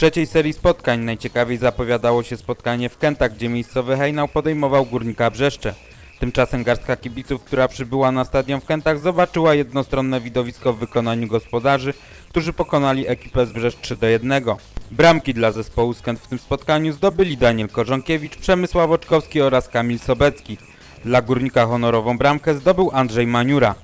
trzeciej serii spotkań najciekawiej zapowiadało się spotkanie w Kętach, gdzie miejscowy hejnał podejmował Górnika Brzeszcze. Tymczasem garstka kibiców, która przybyła na stadion w Kętach, zobaczyła jednostronne widowisko w wykonaniu gospodarzy, którzy pokonali ekipę z Brzeszcz 3 do 1. Bramki dla zespołu z Kęt w tym spotkaniu zdobyli Daniel Korzonkiewicz, Przemysław Oczkowski oraz Kamil Sobecki. Dla Górnika honorową bramkę zdobył Andrzej Maniura.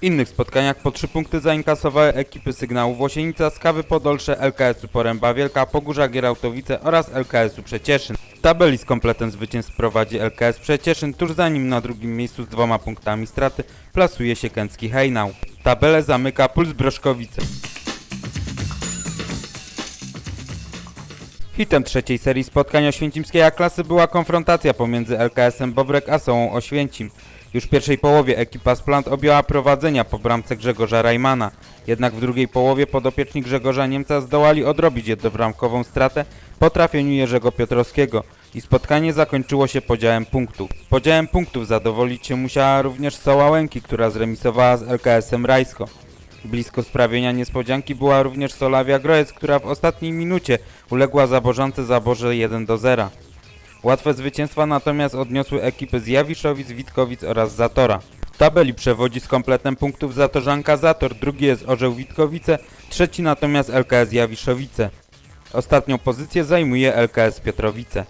W innych spotkaniach po trzy punkty zainkasowały ekipy Sygnału Włosienica, Skawy Podolsze, LKS-u Poręba Wielka, Pogórza Gierałtowice oraz LKS-u Przecieszyn. W tabeli z kompletem zwycięstw prowadzi LKS Przecieszyn, tuż za nim na drugim miejscu z dwoma punktami straty plasuje się Kęcki Hejnał. Tabelę zamyka Puls Broszkowice. Hitem trzeciej serii spotkań oświęcimskiej A-klasy była konfrontacja pomiędzy LKS-em Bobrek a Sołą Oświęcim. Już w pierwszej połowie ekipa z Plant objęła prowadzenia po bramce Grzegorza Rajmana. Jednak w drugiej połowie podopieczni Grzegorza Niemca zdołali odrobić jednobramkową stratę po trafieniu Jerzego Piotrowskiego i spotkanie zakończyło się podziałem punktów. Podziałem punktów zadowolić się musiała również Soła Łęki, która zremisowała z LKS-em Rajsko. Blisko sprawienia niespodzianki była również Solawia Grojec, która w ostatniej minucie uległa zabożance zaborze 1 do 0. Łatwe zwycięstwa natomiast odniosły ekipy z Jawiszowic, Witkowic oraz Zatora. W tabeli przewodzi z kompletem punktów Zatorzanka Zator, drugi jest Orzeł Witkowice, trzeci natomiast LKS Jawiszowice. Ostatnią pozycję zajmuje LKS Piotrowice.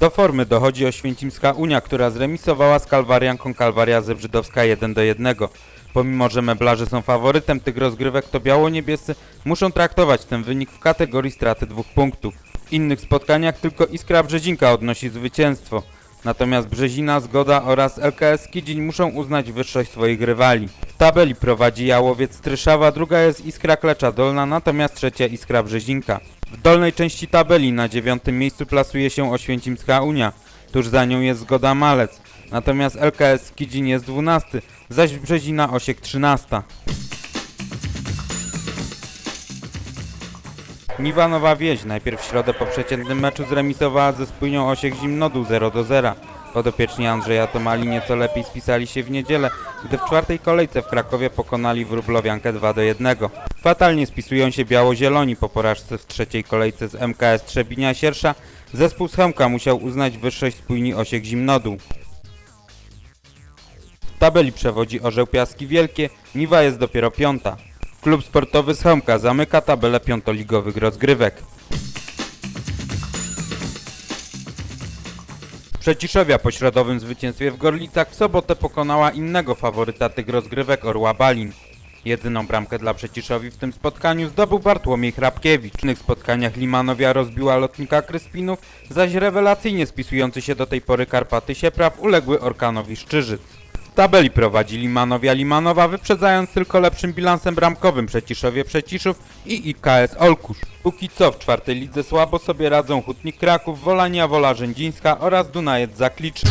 Do formy dochodzi Oświęcimska Unia, która zremisowała z Kalwarianką Kalwaria Zebrzydowska 1 do 1. Pomimo, że meblarze są faworytem tych rozgrywek, to biało-niebiescy muszą traktować ten wynik w kategorii straty dwóch punktów. W innych spotkaniach tylko Iskra Brzezinka odnosi zwycięstwo. Natomiast Brzezina, Zgoda oraz LKS Kidzień muszą uznać wyższość swoich rywali. W tabeli prowadzi Jałowiec Stryszawa, druga jest Iskra Klecza Dolna, natomiast trzecia Iskra Brzezinka. W dolnej części tabeli na dziewiątym miejscu plasuje się Oświęcimska Unia. Tuż za nią jest Zgoda Malec. Natomiast LKS Kidzin jest 12, zaś Brzezina Osiek 13. Niwanowa Wieś najpierw w środę po przeciętnym meczu zremisowała ze spójnią Osiek Zimnodu 0 do 0. Podopieczni Andrzeja Tomali nieco lepiej spisali się w niedzielę, gdy w czwartej kolejce w Krakowie pokonali Wróblowiankę 2 do 1. Fatalnie spisują się biało-zieloni po porażce w trzeciej kolejce z MKS Trzebinia Siersza. Zespół z Chełmka musiał uznać wyższość spójni Osiek Zimnodu. Tabeli przewodzi Orzeł Piaski Wielkie, Niwa jest dopiero piąta. Klub sportowy z Chełmka zamyka tabelę piątoligowych rozgrywek. Przeciszowia po środowym zwycięstwie w Gorlicach w sobotę pokonała innego faworyta tych rozgrywek Orła Balin. Jedyną bramkę dla Przeciszowi w tym spotkaniu zdobył Bartłomiej Hrabkiewicz. W innych spotkaniach Limanowia rozbiła lotnika Kryspinów, zaś rewelacyjnie spisujący się do tej pory Karpaty Siepraw uległy Orkanowi Szczyżyc. Tabeli prowadzi Limanowia Limanowa, wyprzedzając tylko lepszym bilansem bramkowym Przeciszowie Przeciszów i IKS Olkusz. Póki co w czwartej lidze słabo sobie radzą Hutnik Kraków, Wolania Wola Rzędzińska oraz Dunajec Zakliczny.